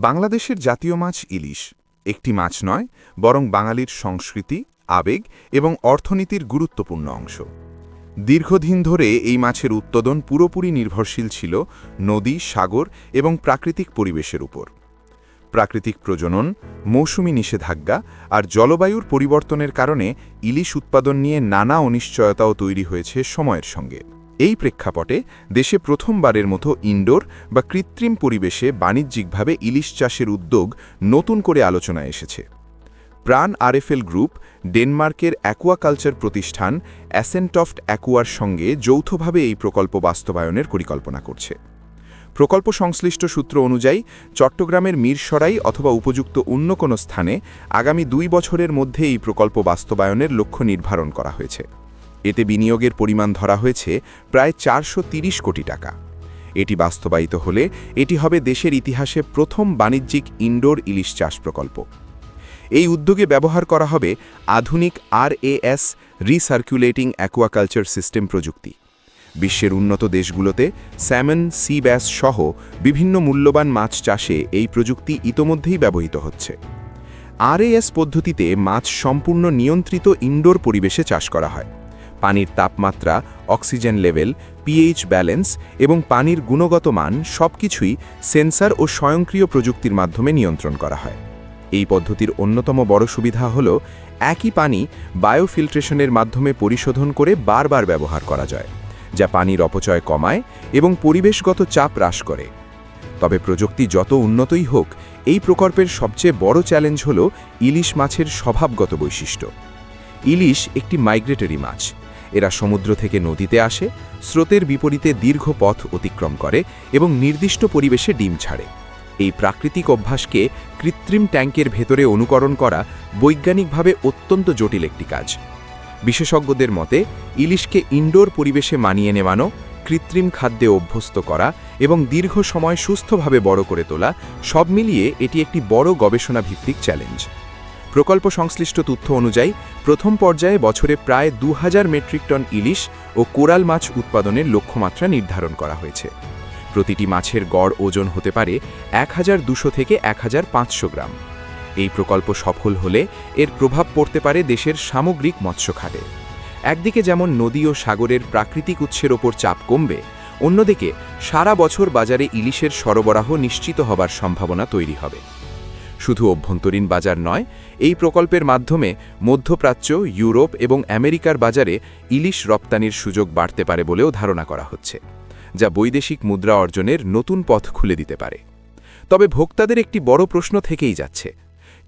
বাংলাদেশের জাতীয় মাছ ইলিশ। একটি মাছ নয়, বরং বাঙালির সংস্কৃতি, আবেগ এবং অর্থনীতির গুরুত্বপূর্ণ অংশ। দীর্ঘদিন ধরে এই মাছের উৎপাদন পুরোপুরি নির্ভরশীল ছিল নদী, সাগর এবং প্রাকৃতিক পরিবেশের উপর। প্রাকৃতিক প্রজনন, মৌসুমি নিষেধাজ্ঞা আর জলবায়ুর পরিবর্তনের কারণে ইলিশ উৎপাদন নিয়ে নানা অনিশ্চয়তাও তৈরি হয়েছে সময়ের সঙ্গে। এই প্রেক্ষাপটে দেশে প্রথমবারের মতো ইনডোর বা কৃত্রিম পরিবেশে বাণিজ্যিকভাবে ইলিশ চাষের উদ্যোগ নতুন করে আলোচনায় এসেছে। প্রাণ আরএফএল গ্রুপ, ডেনমার্কের অ্যাকুয়াকালচার প্রতিষ্ঠান, অ্যাসেন্টফট অ্যাকুয়ার সঙ্গে যৌথভাবে এই প্রকল্প বাস্তবায়নের পরিকল্পনা করছে। প্রকল্প সংশ্লিষ্ট সূত্র অনুযায়ী, চট্টগ্রামের মিরসরাই অথবা উপযুক্ত অন্য কোনো স্থানে আগামী দুই বছরের মধ্যে এই প্রকল্প বাস্তবায়নের লক্ষ্য নির্ধারণ করা হয়েছে। এতে বিনিয়োগের পরিমাণ ধরা হয়েছে প্রায় চারশো কোটি টাকা। এটি বাস্তবায়িত হলে এটি হবে দেশের ইতিহাসে প্রথম বাণিজ্যিক ইনডোর ইলিশ চাষ প্রকল্প। এই উদ্যোগে ব্যবহার করা হবে আধুনিক আর আরএএস রিসার্কুলেটিং অ্যাকুয়াকালচার সিস্টেম প্রযুক্তি। বিশ্বের উন্নত দেশগুলোতে স্যামন, সি ব্যাস সহ বিভিন্ন মূল্যবান মাছ চাষে এই প্রযুক্তি ইতোমধ্যেই ব্যবহৃত হচ্ছে। আরএএস পদ্ধতিতে মাছ সম্পূর্ণ নিয়ন্ত্রিত ইনডোর পরিবেশে চাষ করা হয়। পানির তাপমাত্রা, অক্সিজেন লেভেল, পিএইচ ব্যালেন্স এবং পানির গুণগত মান সবকিছুই সেন্সার ও স্বয়ংক্রিয় প্রযুক্তির মাধ্যমে নিয়ন্ত্রণ করা হয়। এই পদ্ধতির অন্যতম বড় সুবিধা হল একই পানি বায়োফিল্ট্রেশনের মাধ্যমে পরিশোধন করে বারবার ব্যবহার করা যায়, যা পানির অপচয় কমায় এবং পরিবেশগত চাপ হ্রাস করে। তবে প্রযুক্তি যত উন্নতই হোক, এই প্রকল্পের সবচেয়ে বড় চ্যালেঞ্জ হল ইলিশ মাছের স্বভাবগত বৈশিষ্ট্য। ইলিশ একটি মাইগ্রেটরি মাছ এরা সমুদ্র থেকে নদীতে আসে, স্রোতের বিপরীতে দীর্ঘ পথ অতিক্রম করে এবং নির্দিষ্ট পরিবেশে ডিম ছাড়ে। এই প্রাকৃতিক অভ্যাসকে কৃত্রিম ট্যাঙ্কের ভেতরে অনুকরণ করা বৈজ্ঞানিকভাবে অত্যন্ত জটিল একটি কাজ। বিশেষজ্ঞদের মতে, ইলিশকে ইনডোর পরিবেশে মানিয়ে নেওয়ানো, কৃত্রিম খাদ্যে অভ্যস্ত করা এবং দীর্ঘ সময় সুস্থভাবে বড় করে তোলা সব মিলিয়ে এটি একটি বড় গবেষণা ভিত্তিক চ্যালেঞ্জ। প্রকল্প সংশ্লিষ্ট তথ্য অনুযায়ী, প্রথম পর্যায়ে বছরে প্রায় দু হাজার মেট্রিক টন ইলিশ ও কোরাল মাছ উৎপাদনের লক্ষ্যমাত্রা নির্ধারণ করা হয়েছে। প্রতিটি মাছের গড় ওজন হতে পারে এক থেকে এক হাজার পাঁচশো গ্রাম। এই প্রকল্প সফল হলে এর প্রভাব পড়তে পারে দেশের সামগ্রিক মৎস্য খাতে। একদিকে যেমন নদী ও সাগরের প্রাকৃতিক উৎসের ওপর চাপ কমবে, অন্যদিকে সারা বছর বাজারে ইলিশের সরবরাহ নিশ্চিত হবার সম্ভাবনা তৈরি হবে। শুধু অভ্যন্তরীণ বাজার নয়, এই প্রকল্পের মাধ্যমে মধ্যপ্রাচ্য, ইউরোপ এবং আমেরিকার বাজারে ইলিশ রপ্তানির সুযোগ বাড়তে পারে বলেও ধারণা করা হচ্ছে, যা বৈদেশিক মুদ্রা অর্জনের নতুন পথ খুলে দিতে পারে। তবে ভোক্তাদের একটি বড় প্রশ্ন থেকেই যাচ্ছে,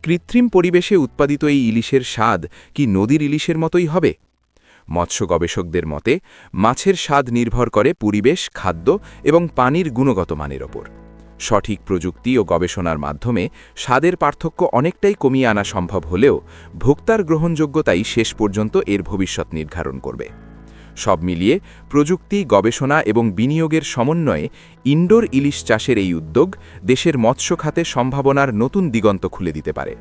কৃত্রিম পরিবেশে উৎপাদিত এই ইলিশের স্বাদ কি নদীর ইলিশের মতোই হবে? মৎস্য গবেষকদের মতে, মাছের স্বাদ নির্ভর করে পরিবেশ, খাদ্য এবং পানির গুণগত মানের ওপর। সঠিক প্রযুক্তি ও গবেষণার মাধ্যমে স্বাদের পার্থক্য অনেকটাই কমিয়ে আনা সম্ভব হলেও ভোক্তার গ্রহণযোগ্যতাই শেষ পর্যন্ত এর ভবিষ্যৎ নির্ধারণ করবে। সব মিলিয়ে প্রযুক্তি, গবেষণা এবং বিনিয়োগের সমন্বয়ে ইনডোর ইলিশ চাষের এই উদ্যোগ দেশের মৎস্য খাতে সম্ভাবনার নতুন দিগন্ত খুলে দিতে পারে।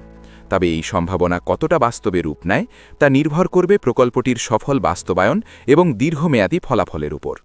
তবে এই সম্ভাবনা কতটা বাস্তবে রূপ নেয় তা নির্ভর করবে প্রকল্পটির সফল বাস্তবায়ন এবং দীর্ঘমেয়াদী ফলাফলের উপর।